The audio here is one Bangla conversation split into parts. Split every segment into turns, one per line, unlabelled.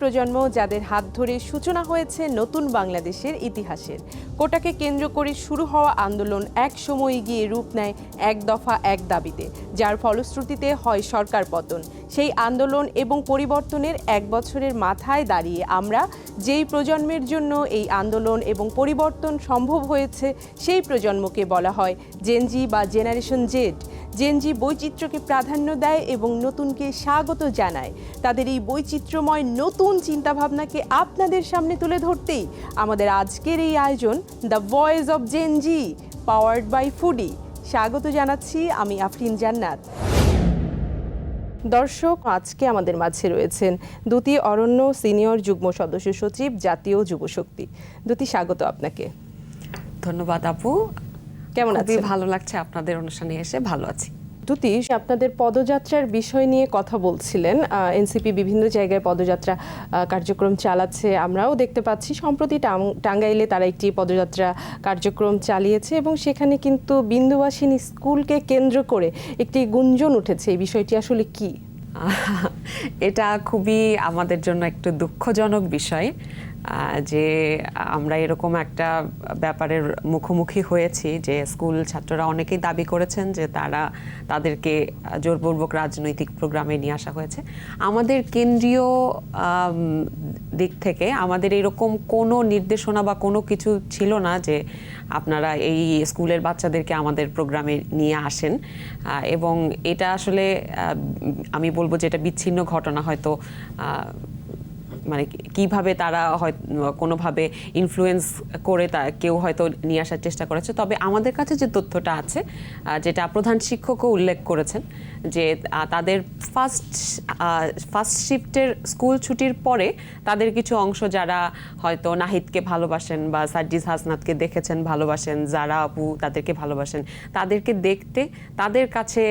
প্রজন্ম যাদের হাত ধরে সূচনা হয়েছে নতুন বাংলাদেশের ইতিহাসের। কোটাকে কেন্দ্র করে শুরু হওয়া আন্দোলন এক সময় গিয়ে রূপ নেয় এক দফা এক দাবিতে, যার ফলশ্রুতিতে হয় সরকার পতন। সেই আন্দোলন এবং পরিবর্তনের এক বছরের মাথায় দাঁড়িয়ে আমরা যেই প্রজন্মের জন্য এই আন্দোলন এবং পরিবর্তন সম্ভব হয়েছে, সেই প্রজন্মকে বলা হয় জেনজি বা জেনারেশন জেড জেনজি বৈচিত্র্যকে প্রাধান্য দেয় এবং নতুনকে স্বাগত জানায়। তাদের এই বৈচিত্র্যময় নতুন চিন্তাভাবনাকে আপনাদের সামনে তুলে ধরতেই আমাদের আজকের এই আয়োজন the voice of Gen Z, powered by Foodi. স্বাগত জানাচ্ছি আমি আফরিন জান্নাত। দর্শক, আজকে আমাদের মাঝে রয়েছেন দুটি অরণ্য সিনিয়র যুগ্ম সদস্য সচিব জাতীয় যুবশক্তি। দুটি স্বাগত আপনাকে।
ধন্যবাদ আপু।
কেমন
খুবই ভালো লাগছে আপনাদের অনুষ্ঠানে এসে ভালো আছি।
দুটি আপনাদের পদযাত্রার বিষয় নিয়ে কথা বলছিলেন। এনসিপি বিভিন্ন জায়গায় পদযাত্রা কার্যক্রম চালাচ্ছে আমরাও দেখতে পাচ্ছি। সম্প্রতি টাঙ্গাইলে তারা একটি পদযাত্রা কার্যক্রম চালিয়েছে এবং সেখানে কিন্তু বিন্দুবাসিনী স্কুলকে কেন্দ্র করে একটি গুঞ্জন উঠেছে। এই বিষয়টি আসলে কি?
এটা খুবই আমাদের জন্য একটু দুঃখজনক বিষয়। যে আমরা এরকম একটা ব্যাপারের মুখোমুখি হয়েছি যে স্কুল ছাত্ররা অনেকেই দাবি করেছেন যে তারা তাদেরকে জোরপূর্বক রাজনৈতিক প্রোগ্রামে নিয়ে আসা হয়েছে। আমাদের কেন্দ্রীয় দিক থেকে আমাদের এরকম কোনো নির্দেশনা বা কোনো কিছু ছিল না যে আপনারা এই স্কুলের বাচ্চাদেরকে আমাদের প্রোগ্রামে নিয়ে আসেন। এবং এটা আসলে আমি বলব যে এটা বিচ্ছিন্ন ঘটনা হয়তো মানে কীভাবে তারা হয় কোনোভাবে ইনফ্লুয়েন্স করে তা কেউ হয়তো নিয়ে আসার চেষ্টা করেছে। তবে আমাদের কাছে যে তথ্যটা আছে যেটা প্রধান শিক্ষকও উল্লেখ করেছেন যে তাদের ফার্স্ট ফার্স্ট শিফটের স্কুল ছুটির পরে তাদের কিছু অংশ যারা হয়তো নাহিদকে ভালোবাসেন বা সার্জিস হাসনাতকে দেখেছেন, ভালোবাসেন, যারা আপু তাদেরকে ভালোবাসেন, তাদেরকে দেখতে তাদের কাছে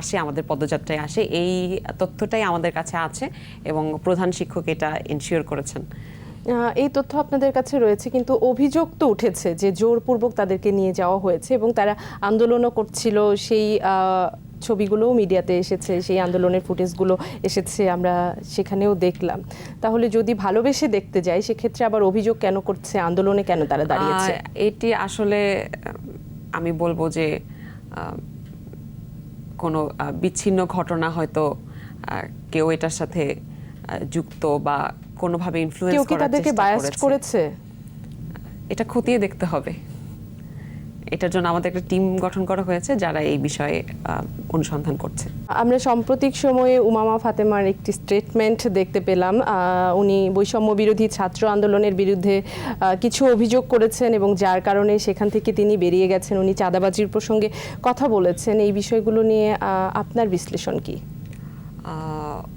আসে, আমাদের পদযাত্রায় আসে। এই তথ্যটাই আমাদের কাছে আছে এবং প্রধান শিক্ষক এটা এনশিওর করেছেন।
এই তথ্য আপনাদের কাছে রয়েছে, কিন্তু অভিযোগ তো উঠেছে যে, জোরপূর্বক তাদেরকে নিয়ে যাওয়া হয়েছে এবং তারা আন্দোলনও করছিল সেই ছবিগুলোও মিডিয়াতে এসেছে সেই আন্দোলনের ফুটেজগুলো এসেছে আমরা সেখানেও দেখলাম। তাহলে যদি ভালোবেসে দেখতে যাই সেক্ষেত্রে আবার অভিযোগ কেন করছে আন্দোলনে কেন তারা দাঁড়িয়েছে?
এটি আসলে আমি বলব যে কোনো বিচ্ছিন্ন ঘটনা হয়তো কেউ এটার সাথে যুক্ত বা কোনোভাবে ইনফ্লুয়েন্স করার চেষ্টা করেছে? এটা খতিয়ে দেখতে হবে। এটার জন্য আমাদের একটা টিম গঠন করা হয়েছে যারা এই বিষয়ে অনুসন্ধান করছে।
আমরা সাম্প্রতিক সময়ে উমামা ফাতেমার একটি স্টেটমেন্ট দেখতে পেলাম। উনি বৈষম্য বিরোধী ছাত্র আন্দোলনের বিরুদ্ধে কিছু অভিযোগ করেছেন এবং যার কারণে সেখান থেকে তিনি বেরিয়ে গেছেন। উনি চাঁদাবাজির প্রসঙ্গে কথা বলেছেন। এই বিষয়গুলো নিয়ে আপনার বিশ্লেষণ কি?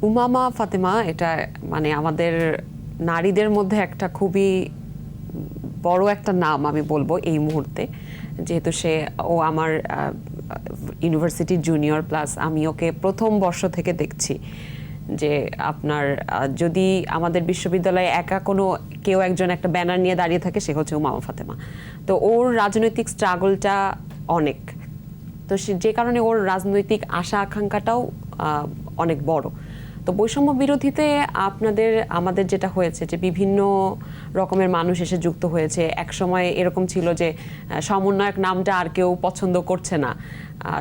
উমামা ফাতেমা এটা মানে আমাদের নারীদের মধ্যে একটা খুবই বড় একটা নাম আমি বলব এই মুহূর্তে। যেহেতু সে, ও আমার ইউনিভার্সিটি জুনিয়র প্লাস আমি ওকে প্রথম বর্ষ থেকে দেখছি যে আপনার যদি আমাদের বিশ্ববিদ্যালয়ে একা কোনো, কেউ একজন একটা ব্যানার নিয়ে দাঁড়িয়ে থাকে সে হচ্ছে উমামা ফাতেমা। তো ওর রাজনৈতিক স্ট্রাগলটা অনেক। তো সে, যে কারণে ওর রাজনৈতিক আশা আকাঙ্ক্ষাটাও অনেক বড়। তো বৈষম্য বিরোধীতে আপনাদের আমাদের যেটা হয়েছে যে বিভিন্ন রকমের মানুষ এসে যুক্ত হয়েছে। এক সময় এরকম ছিল যে সমন্বয়ক নামটা আর কেউ পছন্দ করছে না।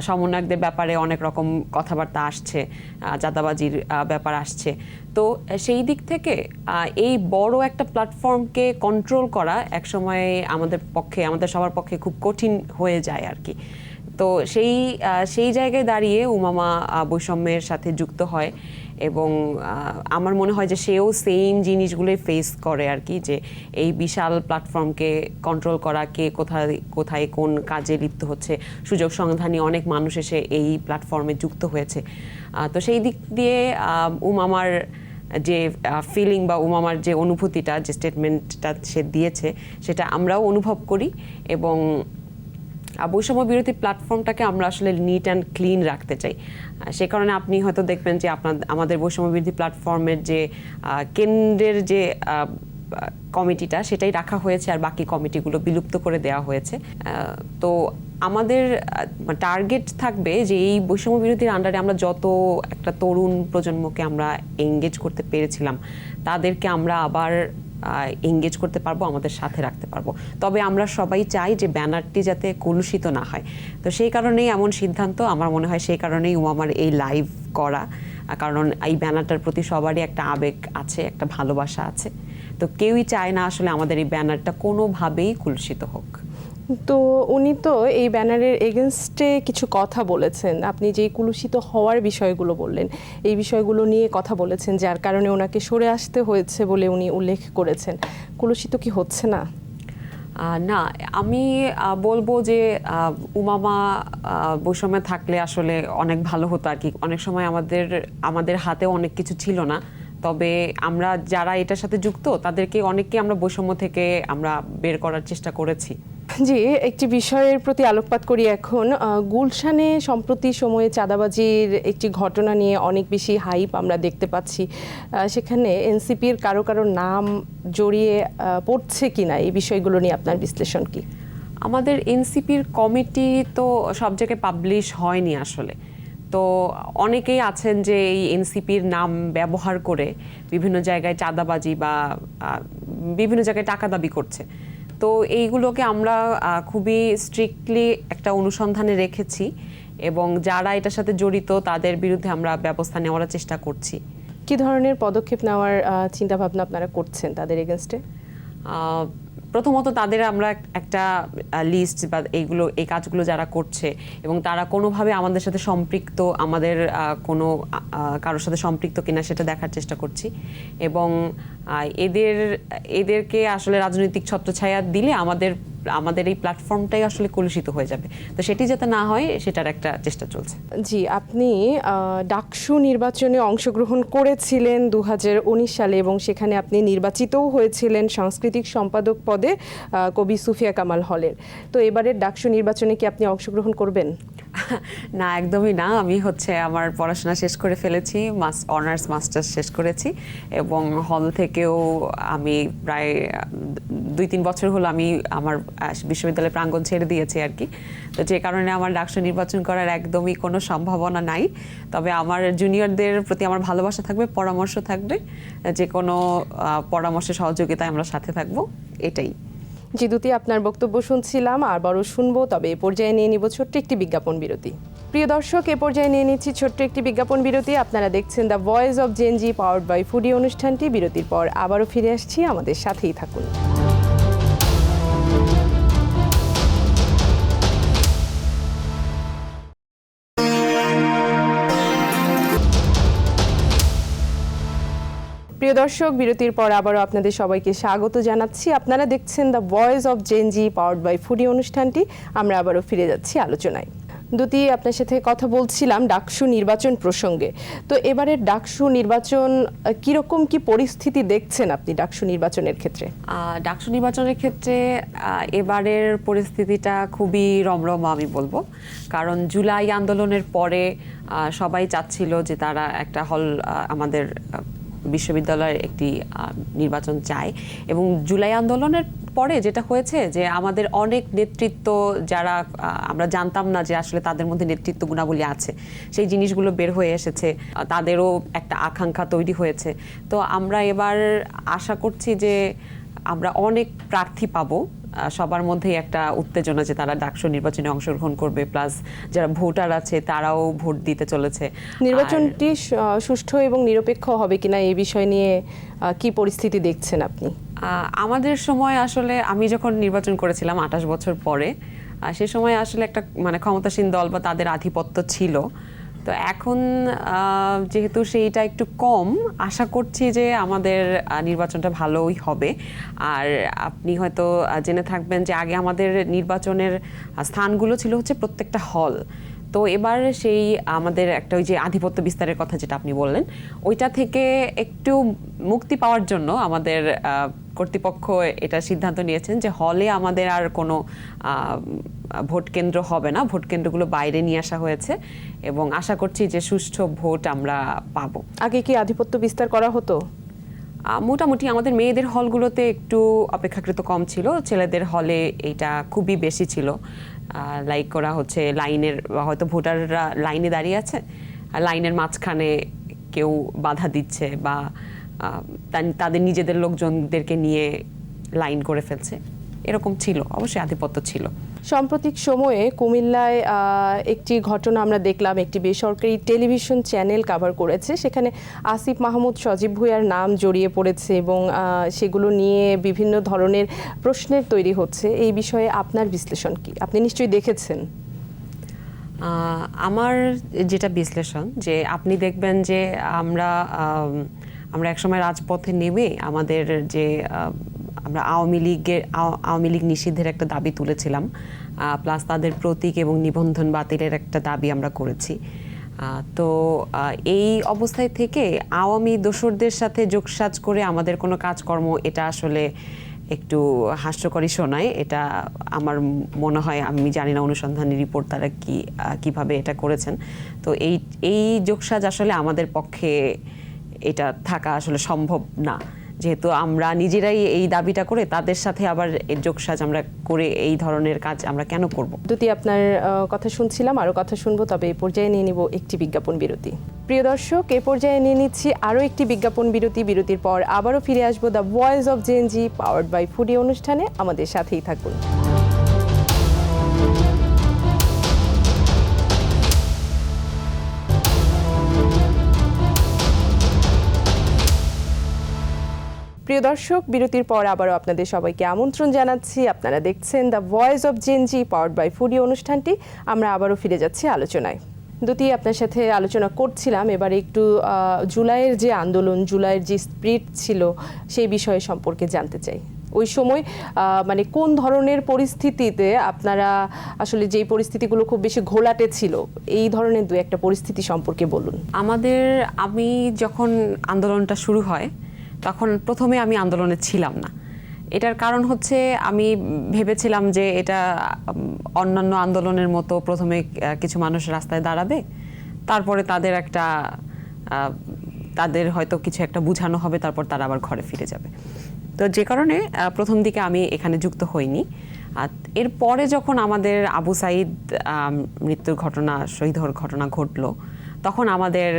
সমন্বয়কদের ব্যাপারে অনেক রকম কথাবার্তা আসছে আহ, চাঁদাবাজির ব্যাপার আসছে। তো সেই দিক থেকে এই বড় একটা প্ল্যাটফর্মকে কন্ট্রোল করা একসময় আমাদের পক্ষে আমাদের সবার পক্ষে খুব কঠিন হয়ে যায় আর কি। তো সেই সেই জায়গায় দাঁড়িয়ে উমামা বৈষম্যের সাথে যুক্ত হয়। এবং আমার মনে হয় যে সেও সেম জিনিসগুলোই ফেস করে আর কি, যে এই বিশাল প্ল্যাটফর্মকে কন্ট্রোল করা, কে কোথায় কোথায় কোন কাজে লিপ্ত হচ্ছে, সুযোগ সন্ধানী অনেক মানুষ এসে এই প্ল্যাটফর্মে যুক্ত হয়েছে। তো সেই দিক দিয়ে উমামার যে ফিলিং বা উমামার যে অনুভূতিটা, যে স্টেটমেন্টটা সে দিয়েছে, সেটা আমরাও অনুভব করি এবং বৈষম্য বিরোধী প্ল্যাটফর্মটাকে আমরা আসলে নিট অ্যান্ড ক্লিন রাখতে চাই। সে কারণে আপনি হয়তো দেখবেন যে আপনার আমাদের বৈষম্য বিরোধী প্ল্যাটফর্মের যে কেন্দ্রের যে কমিটিটা, সেটাই রাখা হয়েছে আর বাকি কমিটিগুলো বিলুপ্ত করে দেওয়া হয়েছে। তো আমাদের টার্গেট থাকবে যে এই বৈষম্য বিরোধীর আন্ডারে আমরা যত একটা তরুণ প্রজন্মকে আমরা এঙ্গেজ করতে পেরেছিলাম, তাদেরকে আমরা আবার এঙ্গেজ করতে পারব, আমাদের সাথে রাখতে পারব। তবে আমরা সবাই চাই যে ব্যানারটি যাতে কলুষিত না হয়। তো সেই কারণেই এমন সিদ্ধান্ত, আমার মনে হয় সেই কারণেই আমার এই লাইভ করা। কারণ এই ব্যানারটার প্রতি সবারই একটা আবেগ আছে, একটা ভালোবাসা আছে। তো কেউই চায় না আসলে আমাদের এই ব্যানারটা কোনোভাবেই কলুষিত হোক।
তো উনি তো এই ব্যানারের এগেনস্টে কিছু কথা বলেছেন। আপনি যে কুলুষিত হওয়ার বিষয়গুলো বললেন, এই বিষয়গুলো নিয়ে কথা বলেছেন, যার কারণে ওনাকে সরে আসতে হয়েছে বলে উনি উল্লেখ করেছেন। কুলুষিত কি হচ্ছে না?
না, আমি বলব যে উমামা বৈষম্যে থাকলে আসলে অনেক ভালো হতো আর কি। অনেক সময় আমাদের আমাদের হাতে অনেক কিছু ছিল না। তবে আমরা যারা এটার সাথে যুক্ত, তাদেরকে অনেককে আমরা বৈষম্য থেকে আমরা বের করার চেষ্টা করেছি।
জি, একটি বিষয়ের প্রতি আলোকপাত করি এখন। গুলশানে সম্প্রতি সময়ে চাঁদাবাজির একটি ঘটনা নিয়ে অনেক বেশি হাইপ আমরা দেখতে পাচ্ছি। সেখানে এনসিপির কারও কারও নাম জড়িয়ে পড়ছে কিনা? এই বিষয়গুলো নিয়ে আপনার বিশ্লেষণ কি?
আমাদের এনসিপির কমিটি তো সব জায়গায় পাবলিশ হয়নি আসলে। তো অনেকেই আছেন যে এই এনসিপির নাম ব্যবহার করে বিভিন্ন জায়গায় চাঁদাবাজি বা বিভিন্ন জায়গায় টাকা দাবি করছে। তো এইগুলোকে আমরা খুবই স্ট্রিক্টলি একটা অনুসন্ধানে রেখেছি এবং যারা এটার সাথে জড়িত তাদের বিরুদ্ধে আমরা ব্যবস্থা নেওয়ার চেষ্টা করছি।
কি ধরনের পদক্ষেপ নেওয়ার চিন্তাভাবনা আপনারা করছেন তাদের এগেনস্টে
প্রথমত তাদের আমরা একটা লিস্ট বা এইগুলো, এই কাজগুলো যারা করছে এবং তারা কোনোভাবে আমাদের সাথে সম্পৃক্ত, আমাদের কোনো কারোর সাথে সম্পৃক্ত কিনা সেটা দেখার চেষ্টা করছি এবং এদের, এদেরকে আসলে রাজনৈতিক ছত্রছায়া দিলে আমাদের আমাদের এই প্ল্যাটফর্মটাই আসলে কলুষিত হয়ে যাবে। তো সেটি যাতে না হয়, সেটার একটা চেষ্টা চলছে।
জি, আপনি ডাকসু নির্বাচনে অংশগ্রহণ করেছিলেন দু হাজার উনিশ সালে এবং সেখানে আপনি নির্বাচিতও হয়েছিলেন সাংস্কৃতিক সম্পাদক পদে কবি সুফিয়া কামাল হলের। তো এবারের ডাকসু নির্বাচনে কি আপনি অংশগ্রহণ করবেন?
না একদমই না। আমি হচ্ছে আমার পড়াশোনা শেষ করে ফেলেছি মাস অনার্স মাস্টার্স শেষ করেছি এবং হল থেকেও আমি প্রায় দুই তিন বছর হলো আমি আমার আহ, বিশ্ববিদ্যালয় প্রাঙ্গণ ছেড়ে দিয়েছি আর কি। তো যে কারণে আমার ডাকসু নির্বাচন করার একদমই কোনো সম্ভাবনা নাই। তবে আমার জুনিয়রদের প্রতি আমার ভালোবাসা থাকবে পরামর্শ থাকবে। যে কোনো পরামর্শে সহযোগিতায় আমরা সাথে থাকব এটাই।
জি, দুটি আপনার বক্তব্য শুনছিলাম, আর বড় শুনব, তবে এ পর্যায়ে নিয়ে নিব ছোট্ট একটি বিজ্ঞাপন বিরতি। প্রিয় দর্শক, এ পর্যায়ে নিয়ে নিচ্ছি ছোট্ট একটি বিজ্ঞাপন বিরতি। আপনারা দেখছেন the voice of Gen Z powered by Foodi অনুষ্ঠানটি। বিরতির পর আবারও ফিরে আসছি, আমাদের সাথেই থাকুন। প্রিয় দর্শক, বিরতির পর আবারও আপনাদের সবাইকে স্বাগত জানাচ্ছি। আপনারা দেখছেন the voice of Gen Z powered by Foodi অনুষ্ঠানটি। আমরা আবারও ফিরে যাচ্ছি আলোচনায়। দুটি আপনার সাথে কথা বলছিলাম ডাকসু নির্বাচন প্রসঙ্গে। তো এবারের ডাকসু নির্বাচন কীরকম কি পরিস্থিতি দেখছেন আপনি ডাকসু নির্বাচনের ক্ষেত্রে?
ডাকসু নির্বাচনের ক্ষেত্রে এবারের পরিস্থিতিটা খুবই রমরমা আমি বলব। কারণ জুলাই আন্দোলনের পরে সবাই চাচ্ছিল যে তারা একটা হল আমাদের বিশ্ববিদ্যালয়ের একটি নির্বাচন চায়। এবং জুলাই আন্দোলনের পরে যেটা হয়েছে যে আমাদের অনেক নেতৃত্ব যারা আমরা জানতাম না যে আসলে তাদের মধ্যে নেতৃত্ব গুণাবলী আছে, সেই জিনিসগুলো বের হয়ে এসেছে, তাদেরও একটা আকাঙ্ক্ষা তৈরি হয়েছে। তো আমরা এবার আশা করছি যে আমরা অনেক প্রার্থী পাবো। সবার মধ্যেই একটা উত্তেজনা যে তারা ডাকসু নির্বাচনে অংশগ্রহণ করবে প্লাস যারা ভোটার আছে তারাও ভোট দিতে চলেছে।
নির্বাচনটি সুষ্ঠু এবং নিরপেক্ষ হবে কিনা এই বিষয় নিয়ে কি পরিস্থিতি দেখছেন আপনি?
আহ, আমাদের সময় আসলে আমি যখন নির্বাচন করেছিলাম আঠাশ বছর পরে সে সময় আসলে একটা মানে ক্ষমতাসীন দল বা তাদের আধিপত্য ছিল। তো এখন যেহেতু সেইটা একটু কম, আশা করছি যে আমাদের নির্বাচনটা ভালোই হবে। আর আপনি হয়তো জেনে থাকবেন যে আগে আমাদের নির্বাচনের স্থানগুলো ছিল হচ্ছে প্রত্যেকটা হল। তো এবার সেই আমাদের একটা ওই যে আধিপত্য বিস্তারের কথা যেটা আপনি বললেন ওইটা থেকে একটু মুক্তি পাওয়ার জন্য আমাদের কর্তৃপক্ষ এটা সিদ্ধান্ত নিয়েছেন যে হলে আমাদের আর কোনো ভোট কেন্দ্র হবে না। ভোট কেন্দ্রগুলো বাইরে নিয়ে আসা হয়েছে এবং আশা করছি যে সুষ্ঠু ভোট আমরা পাবো।
আগে কি আধিপত্য বিস্তার করা হতো?
মোটামুটি আমাদের মেয়েদের হলগুলোতে একটু অপেক্ষাকৃত কম ছিল। ছেলেদের হলে এটা খুবই বেশি ছিল। লাইক করা হচ্ছে লাইনের, হয়তো ভোটাররা লাইনে দাঁড়িয়ে আছে, আর লাইনের মাঝখানে কেউ বাধা দিচ্ছে বা তাদের নিজেদের লোকজনদেরকে নিয়ে লাইন করে ফেলছে। এরকম ছিল, অবশ্যই আধিপত্য ছিল।
সাম্প্রতিক সময়ে কুমিল্লায় একটি ঘটনা আমরা দেখলাম একটি বেসরকারি টেলিভিশন চ্যানেল কভার করেছে। সেখানে আসিফ মাহমুদ সজীব ভুঁইয়ার নাম জড়িয়ে পড়েছে এবং সেগুলো নিয়ে বিভিন্ন ধরনের প্রশ্নের তৈরি হচ্ছে। এই বিষয়ে আপনার বিশ্লেষণ কি? আপনি নিশ্চয়ই দেখেছেন।
আমার যেটা বিশ্লেষণ যে আপনি দেখবেন যে আমরা আম, আমরা একসময় রাজপথে নেমে আমাদের যে আমরা আওয়ামী লীগের, আও- আওয়ামী লীগ নিষিদ্ধের একটা দাবি তুলেছিলাম প্লাস তাদের প্রতীক এবং নিবন্ধন বাতিলের একটা দাবি আমরা করেছি। তো এই অবস্থায় থেকে আওয়ামী দোসরদের সাথে যোগসাজ করে আমাদের কোনো কাজকর্ম এটা আসলে একটু হাস্যকরই শোনায়। এটা আমার মনে হয়, আমি জানি না অনুসন্ধানী রিপোর্ট তারা কি কীভাবে এটা করেছেন। তো এই এই যোগসাজ আসলে আমাদের পক্ষে এটা থাকা আসলে সম্ভব না। যেহেতু আমরা নিজেরাই এই দাবিটা করে তাদের সাথে আবার যোগসাজ আমরা করে এই ধরনের কাজ আমরা কেন করব?
দুটি আপনার কথা শুনছিলাম আরও কথা শুনব, তবে এই পর্যায়ে নিয়ে নিব একটি বিজ্ঞাপন বিরতি। প্রিয় দর্শক, এ পর্যায়ে নিয়ে নিচ্ছি আরও একটি বিজ্ঞাপন বিরতি। বিরতির পর আবারও ফিরে আসব the voice of Gen Z powered by Foodi অনুষ্ঠানে। আমাদের সাথেই থাকুন। প্রিয় দর্শক, বিরতির পর আবারও আপনাদের সবাইকে আমন্ত্রণ জানাচ্ছি। আপনারা দেখছেন the voice of Gen Z powered by Foodi অনুষ্ঠানটি। আমরা আবারও ফিরে যাচ্ছি আলোচনায়। দুটি আপনার সাথে আলোচনা করছিলাম। এবারে একটু জুলাইয়ের যে আন্দোলন, জুলাইয়ের যে স্প্রিট ছিল, সেই বিষয়ে সম্পর্কে জানতে চাই। ওই সময় মানে কোন ধরনের পরিস্থিতিতে আপনারা আসলে যেই পরিস্থিতিগুলো খুব বেশি ঘোলাটে ছিল, এই ধরনের দু একটা পরিস্থিতি সম্পর্কে বলুন।
আমাদের, আমি যখন আন্দোলনটা শুরু হয় তখন প্রথমে আমি আন্দোলনে ছিলাম না। এটার কারণ হচ্ছে আমি ভেবেছিলাম যে এটা অন্যান্য আন্দোলনের মতো প্রথমে কিছু মানুষ রাস্তায় দাঁড়াবে। তারপরে তাদের একটা তাদের হয়তো কিছু একটা বোঝানো হবে, তারপর তারা আবার ঘরে ফিরে যাবে। তো যে কারণে প্রথম দিকে আমি এখানে যুক্ত হইনি। আর এরপরে যখন আমাদের আবু সাইদ মৃত্যুর ঘটনা, শহীদ হওয়ার ঘটনা ঘটলো, তখন আমাদের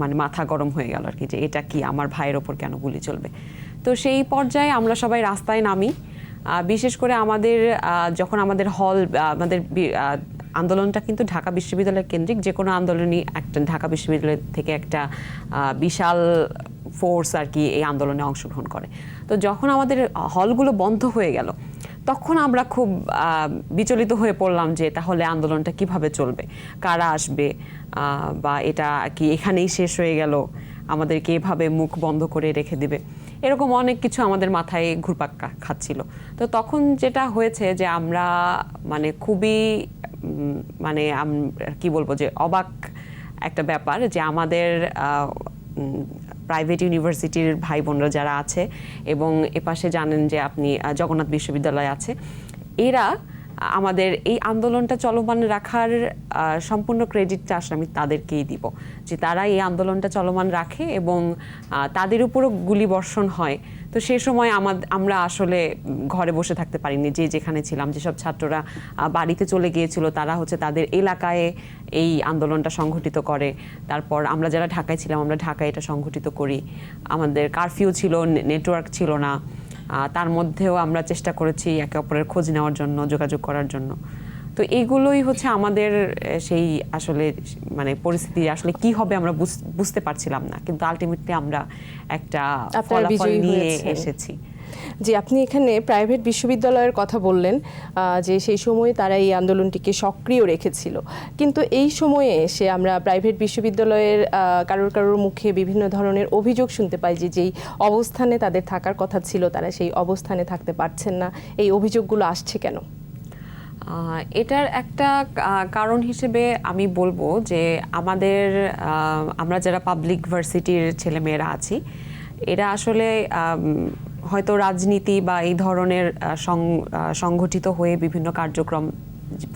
মানে মাথা গরম হয়ে গেল আর কি যে এটা কি, আমার ভাইয়ের ওপর কেন গুলি চলবে? তো সেই পর্যায়ে আমরা সবাই রাস্তায় নামি। বিশেষ করে আমাদের যখন আমাদের হল আমাদের আন্দোলনটা কিন্তু ঢাকা বিশ্ববিদ্যালয় কেন্দ্রিক যে কোনো আন্দোলনই একটা, ঢাকা বিশ্ববিদ্যালয় থেকে একটা বিশাল ফোর্স আর কি এই আন্দোলনে অংশগ্রহণ করে। তো যখন আমাদের হলগুলো বন্ধ হয়ে গেল তখন আমরা খুব বিচলিত হয়ে পড়লাম যে তাহলে আন্দোলনটা কীভাবে চলবে? কারা আসবে? বা এটা কি এখানেই শেষ হয়ে গেল? আমাদেরকে এভাবে মুখ বন্ধ করে রেখে দিবে? এরকম অনেক কিছু আমাদের মাথায় ঘুরপাক খা- খাচ্ছিল। তো তখন যেটা হয়েছে যে আমরা মানে খুবই মানে কি বলব যে অবাক একটা ব্যাপার যে আমাদের প্রাইভেট ইউনিভার্সিটির ভাই বোনরা যারা আছে এবং এপাশে জানেন যে আপনি জগন্নাথ বিশ্ববিদ্যালয় আছে, এরা আমাদের এই আন্দোলনটা চলমান রাখার সম্পূর্ণ ক্রেডিটটা আসলে আমি তাদেরকেই দিব। যে তারা এই আন্দোলনটা চলমান রাখে এবং তাদের উপরও গুলি বর্ষণ হয়। তো সে সময় আমরা আসলে ঘরে বসে থাকতে পারিনি। যে যেখানে ছিলাম যেসব ছাত্ররা বাড়িতে চলে গিয়েছিল, তারা হচ্ছে তাদের এলাকায় এই আন্দোলনটা সংঘটিত করে। তারপর আমরা যারা ঢাকায় ছিলাম, আমরা ঢাকায় এটা সংঘটিত করি। আমাদের কারফিউ ছিল নেটওয়ার্ক ছিল না। তার মধ্যেও আমরা চেষ্টা করেছি একে অপরের খোঁজ নেওয়ার জন্য যোগাযোগ করার জন্য। তো এগুলোই হচ্ছে আমাদের সেই আসলে মানে পরিস্থিতি আসলে কি হবে আমরা বুঝ- বুঝতে পারছিলাম না। কিন্তু আলটিমেটলি আমরা একটা ফলাফল নিয়ে। এসেছি।
যে আপনি এখানে প্রাইভেট বিশ্ববিদ্যালয়ের কথা বললেন যে সেই সময়ে তারা এই আন্দোলনটিকে সক্রিয় রেখেছিল। কিন্তু এই সময়ে এসে আমরা প্রাইভেট বিশ্ববিদ্যালয়ের কারোর কারোর মুখে বিভিন্ন ধরনের অভিযোগ শুনতে পাই যে যেই অবস্থানে তাদের থাকার কথা ছিল, তারা সেই অবস্থানে থাকতে পারছেন না। এই অভিযোগগুলো আসছে কেন?
এটার একটা কারণ হিসেবে আমি বলব যে আমাদের আমরা যারা পাবলিক ভার্সিটির ছেলেমেয়েরা আছি, এরা আসলে হয়তো রাজনীতি বা এই ধরনের সংগঠিত হয়ে বিভিন্ন কার্যক্রম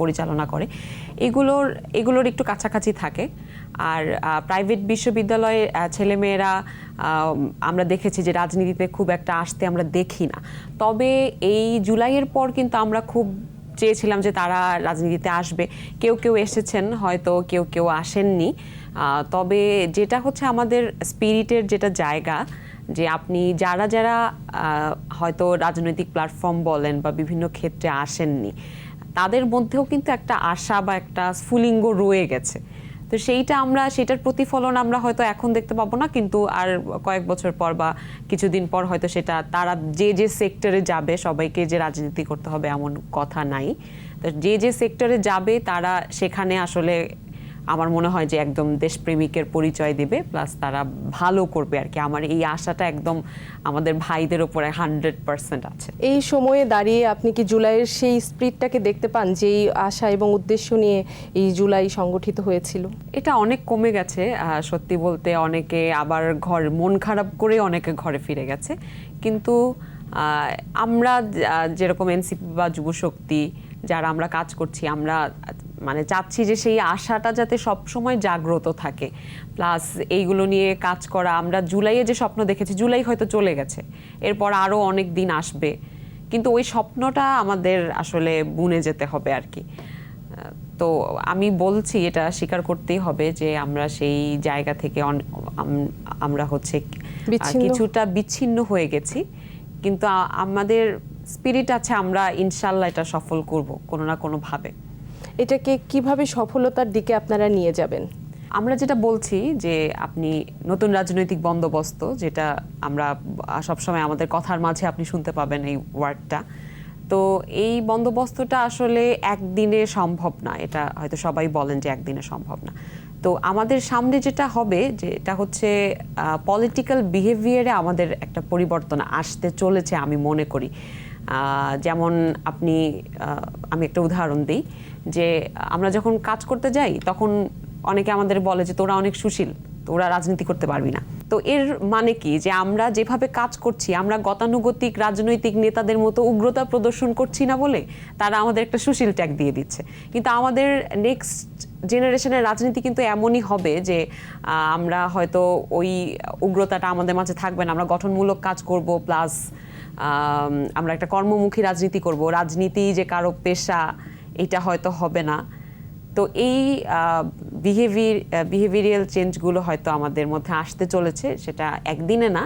পরিচালনা করে। এগুলোর এগুলোর একটু কাছাকাছি থাকে। আর প্রাইভেট বিশ্ববিদ্যালয়ে ছেলেমেয়েরা আমরা দেখেছি যে রাজনীতিতে খুব একটা আসতে আমরা দেখি না। তবে এই জুলাইয়ের পর কিন্তু আমরা খুব চেয়েছিলাম যে তারা রাজনীতিতে আসবে। কেউ কেউ এসেছেন, হয়তো কেউ কেউ আসেননি। তবে যেটা হচ্ছে আমাদের স্পিরিটের যেটা জায়গা যে আপনি যারা যারা হয়তো রাজনৈতিক প্ল্যাটফর্ম বলেন বা বিভিন্ন ক্ষেত্রে আসেননি, তাদের মধ্যেও কিন্তু একটা আশা বা একটা স্ফুলিঙ্গ রয়ে গেছে। তো সেইটা আমরা, সেটার প্রতিফলন আমরা হয়তো এখন দেখতে পাবো না, কিন্তু আর কয়েক বছর পর বা কিছুদিন পর হয়তো সেটা, তারা যে যে সেক্টরে যাবে, সবাইকে যে রাজনীতি করতে হবে এমন কথা নাই। তো যে যে সেক্টরে যাবে, তারা সেখানে আসলে আমার মনে হয় যে একদম দেশপ্রেমিকের পরিচয় দেবে প্লাস তারা ভালো করবে আর কি। আমার এই আশাটা একদম আমাদের ভাইদের ওপরে হান্ড্রেড পার্সেন্ট আছে।
এই সময়ে দাঁড়িয়ে আপনি কি জুলাইয়ের সেই স্প্রিটটাকে দেখতে পান যেই আশা এবং উদ্দেশ্য নিয়ে এই জুলাই সংগঠিত হয়েছিল?
এটা অনেক কমে গেছে সত্যি বলতে অনেকে আবার ঘর মন খারাপ করে অনেকে ঘরে ফিরে গেছে। কিন্তু আমরা যেরকম এনসিপি বা যুবশক্তি যারা আমরা কাজ করছি আমরা মানে চাচ্ছি যে সেই আশাটা যাতে সব সময় জাগ্রত থাকে। প্লাস এইগুলো নিয়ে কাজ করা আমরা জুলাইয়ে যে স্বপ্ন দেখেছি জুলাই হয়তো চলে গেছে। এরপর আরও অনেক দিন আসবে। কিন্তু ওই স্বপ্নটা আমাদের আসলে বুনে যেতে হবে আর কি। তো আমি বলছি এটা স্বীকার করতেই হবে যে আমরা সেই জায়গা থেকে আমরা হচ্ছে কিছুটা বিচ্ছিন্ন হয়ে গেছি। কিন্তু আমাদের স্পিরিট আছে আমরা ইনশাল্লাহ এটা সফল করব কোনো না কোনো ভাবে
এটাকে কীভাবে সফলতার দিকে আপনারা নিয়ে যাবেন?
আমরা যেটা বলছি যে আপনি নতুন রাজনৈতিক বন্দোবস্ত, যেটা আমরা সবসময় আমাদের কথার মাঝে আপনি শুনতে পাবেন এই ওয়ার্ডটা। তো এই বন্দোবস্তটা আসলে একদিনে সম্ভব না, এটা হয়তো সবাই বলেন যে একদিনে সম্ভব না। তো আমাদের সামনে যেটা হবে, যে এটা হচ্ছে পলিটিক্যাল বিহেভিয়ারে আমাদের একটা পরিবর্তন আসতে চলেছে আমি মনে করি। যেমন আপনি আমি একটা উদাহরণ দিই। যে আমরা যখন কাজ করতে যাই, তখন অনেকে আমাদের বলে যে, তোরা অনেক সুশীল, তোরা রাজনীতি করতে পারবি না। তো এর মানে কি? যে আমরা যেভাবে কাজ করছি, আমরা গতানুগতিক রাজনৈতিক নেতাদের মতো উগ্রতা প্রদর্শন করছি না বলে তারা আমাদের একটা সুশীল ট্যাগ দিয়ে দিচ্ছে। কিন্তু আমাদের নেক্সট জেনারেশনের রাজনীতি কিন্তু এমনই হবে যে আমরা হয়তো ওই উগ্রতাটা আমাদের মাঝে থাকবে না। আমরা গঠনমূলক কাজ করব প্লাস আমরা একটা কর্মমুখী রাজনীতি করব। রাজনীতি যে কারও পেশা এটা হয়তো হবে না। তো এই বিহেভিয়ার বিহেভিয়ারিয়াল চেঞ্জগুলো হয়তো আমাদের মধ্যে আসতে চলেছে সেটা একদিনে না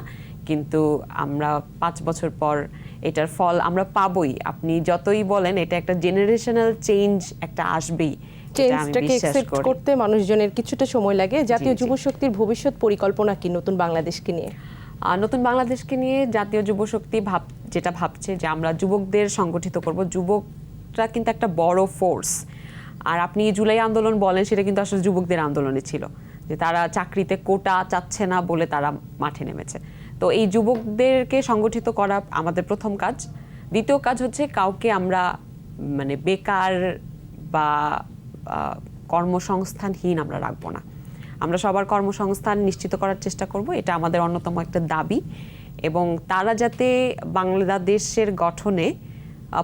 কিন্তু আমরা পাঁচ বছর পর এটার ফল আমরা পাবই। আপনি যতই বলেন এটা একটা জেনারেশনাল চেঞ্জ একটা আসবেই
চেঞ্জটাকে
বিশ্বাস
করতে মানুষজনের কিছুটা সময় লাগে। জাতীয়। যুব শক্তির ভবিষ্যৎ পরিকল্পনা কি নতুন বাংলাদেশকে নিয়ে?
নতুন বাংলাদেশকে নিয়ে জাতীয় যুবশক্তি ভাব যেটা ভাবছে যে আমরা যুবকদের সংগঠিত করব যুবকরা কিন্তু একটা বড় ফোর্স আর আপনি জুলাই আন্দোলন বলেন, সেটা কিন্তু আসলে যুবকদের আন্দোলনে ছিল। যে তারা চাকরিতে কোটা চাচ্ছে না বলে তারা মাঠে নেমেছে। তো এই যুবকদেরকে সংগঠিত করা আমাদের প্রথম কাজ। দ্বিতীয় কাজ হচ্ছে কাউকে আমরা মানে বেকার বা কর্মসংস্থানহীন আমরা রাখব না। আমরা সবার কর্মসংস্থান নিশ্চিত করার চেষ্টা করব, এটা আমাদের অন্যতম একটা দাবি। এবং তারা যাতে বাংলাদেশের গঠনে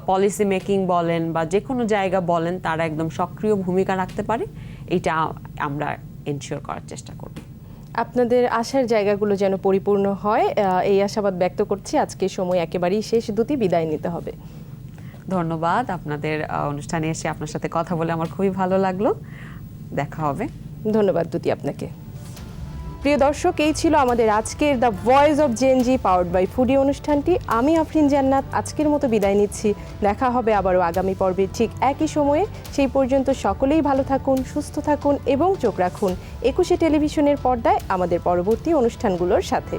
পলিসি মেকিং বলেন বা যে কোনো জায়গা বলেন তারা একদম সক্রিয় ভূমিকা রাখতে পারে। এটা আমরা এনশিওর করার চেষ্টা করব।
আপনাদের আশার জায়গাগুলো যেন পরিপূর্ণ হয় এই আশাবাদ ব্যক্ত করছি। আজকে সময় একেবারেই শেষ। দুটি বিদায় নিতে হবে।
ধন্যবাদ। আপনাদের অনুষ্ঠানে এসে আপনার সাথে কথা বলে আমার খুবই ভালো লাগল। দেখা হবে।
ধন্যবাদ দুটি আপনাকে। প্রিয় দর্শক, এই ছিল আমাদের আজকের the voice of Gen Z powered by Foodi অনুষ্ঠানটি। আমি আফরিন জান্নাত, আজকের মতো বিদায় নিচ্ছি। দেখা হবে আবারও আগামী পর্বে ঠিক একই সময়ে। সেই পর্যন্ত সকলেই ভালো থাকুন, সুস্থ থাকুন এবং চোখ রাখুন। একুশে টেলিভিশনের পর্দায় আমাদের পরবর্তী অনুষ্ঠানগুলোর সাথে।